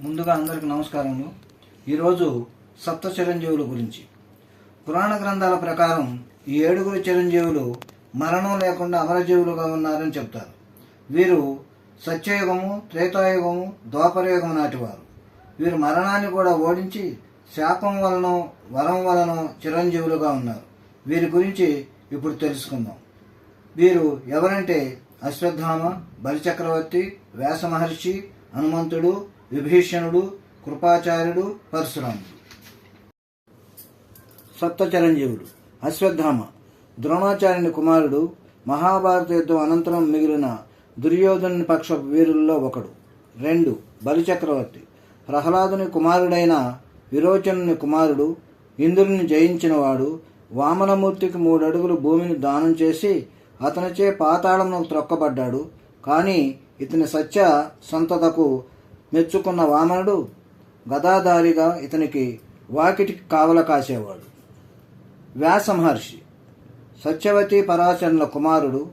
ముందుగా అందరికి నమస్కారములు. ఈరోజు సప్త చిరంజీవుల గురించి. పురాణ గ్రంథాల ప్రకారం ఈ ఏడుగురు చిరంజీవులు మరణం లేకుండా అమరజీవులుగా ఉన్నారని చెప్తారు. వీరు సత్యయుగము త్రేతాయుగము ద్వాపరయుగము నాటివారు వీరు. మరణాన్ని కూడా ఓడించి శాపం వలన వరం వలన చిరంజీవులుగా ఉన్నారు. వీరి గురించి ఇప్పుడు తెలుసుకుందాం. వీరు ఎవరంటే అశ్వత్థామ బలిచక్రవర్తి వ్యాస మహర్షి హనుమంతుడు విభీషణుడు కృపాచార్యుడు పరశురాముడు. సప్తచరంజీవుడు అశ్వత్థామ. ద్రోణాచార్యుని కుమారుడు మహాభారత యుద్ధం అనంతరం మిగిలిన దుర్యోధనుని పక్ష వీరుల్లో ఒకడు. రెండు బలిచక్రవర్తి. ప్రహ్లాదుని కుమారుడైన విరోచనుని కుమారుడు ఇంద్రుని జయించినవాడు వామనమూర్తికి మూడు అడుగులు భూమిని దానం చేసి అతనిచే పాతాళంలో త్రొక్కబడ్డాడు. కానీ ఇతని సత్య సంతతకు మెచ్చుకున్న వామనుడు గదాధారిగా ఇతనికి వాకిటికి కావల కాసేవాడు. వ్యాస మహర్షి సత్యవతి పరాశరుల కుమారుడు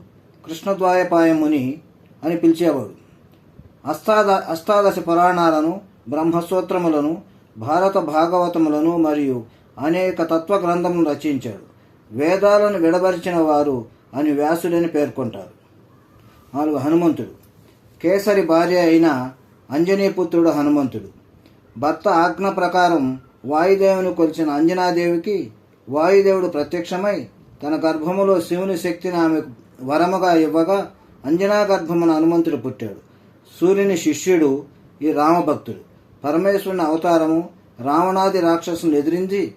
కృష్ణద్వాయపాయ ముని అని పిలిచేవాడు. అష్టాద అష్టాదశ పురాణాలను బ్రహ్మసూత్రములను భారత భాగవతములను మరియు అనేక తత్వ గ్రంథములను రచించాడు. వేదాలను విడబరిచిన వారు అని వ్యాసుడని పేర్కొంటారు. నాలుగు హనుమంతుడు. కేసరి భార్య అయిన అంజనీపుత్రుడు హనుమంతుడు. భర్త ఆజ్ఞ ప్రకారం వాయుదేవుని కొలిచిన అంజనాదేవికి వాయుదేవుడు ప్రత్యక్షమై తన గర్భములో శివుని శక్తిని ఆమె వరముగా ఇవ్వగా అంజనా గర్భమున హనుమంతుడు పుట్టాడు. సూర్యుని శిష్యుడు ఈ రామభక్తుడు. పరమేశ్వరుని అవతారము రావణాది రాక్షసును ఎదిరించి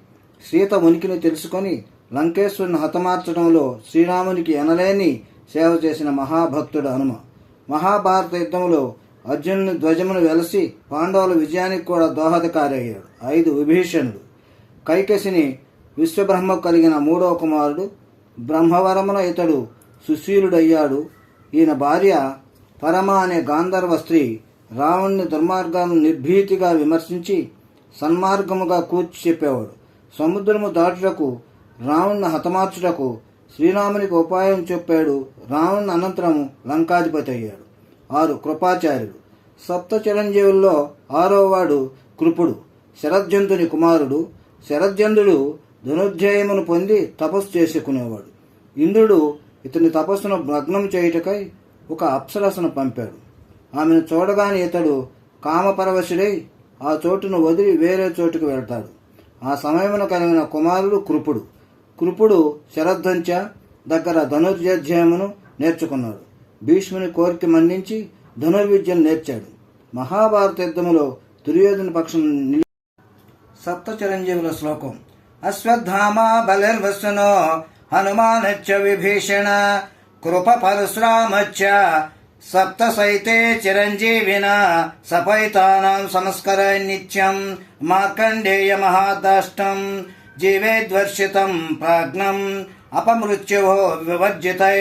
సీత ఉనికిని తెలుసుకొని లంకేశ్వరుని హతమార్చడంలో శ్రీరామునికి ఎనలేని సేవ చేసిన మహాభక్తుడు హనుమ. మహాభారత యుద్ధంలో అర్జునుని ధ్వజమును వెలసి పాండవుల విజయానికి కూడా దోహదకారయ్యాడు ఐదు విభీషణుడు కైకసిని విశ్వబ్రహ్మ కలిగిన మూడవ కుమారుడు బ్రహ్మవరమున ఇతడు సుశీలుడయ్యాడు. ఈయన భార్య పరమ అనే గాంధర్వ స్త్రీ రావణ్ణి దుర్మార్గాన్ని నిర్భీతిగా విమర్శించి సన్మార్గముగా కూర్చి చెప్పేవాడు. సముద్రము దాటుటకు రావణ్ణి హతమార్చుటకు శ్రీరామునికి ఉపాయం చెప్పాడు రావణ్ అనంతరం లంకాధిపతి అయ్యాడు. ఆరు కృపాచార్యుడు సప్త చిరంజీవుల్లో ఆరోవాడు కృపుడు శరజ్జంతుని కుమారుడు. శరజ్జంతుడు ధనుర్జయమును పొంది తపస్సు చేసుకునేవాడు. ఇంద్రుడు ఇతని తపస్సును భగ్నం చేయుటకై ఒక అప్సరసను పంపాడు. ఆమెను చూడగానే ఇతడు కామపరవశుడై ఆ చోటును వదిలి వేరే చోటుకు వెళ్తాడు. ఆ సమయమున కలిగిన కుమారుడు కృపుడు. కృపుడు శరధ్వంచ దగ్గర ధనుర్జయమును నేర్చుకున్నాడు. భీష్ముని కోరిక మన్నించి ధనుర్విద్యను నేర్చాడు. మహాభారత యుద్ధములో దుర్యోధన పక్షం నిలి సప్త చిరంజీవుల శ్లోకం. అశ్వత్థామ బలిర్వసునో హనుమానచ్చ విభీషణ కృప పరశురామచ్చ సప్త సైతే చిరంజీవిన సపైతానాం సంస్కర నిత్యం మార్కండేయ మహాదాష్టం జీవేద్వర్షితం ప్రాజ్ఞం అపమృత్యువో వివర్జితై.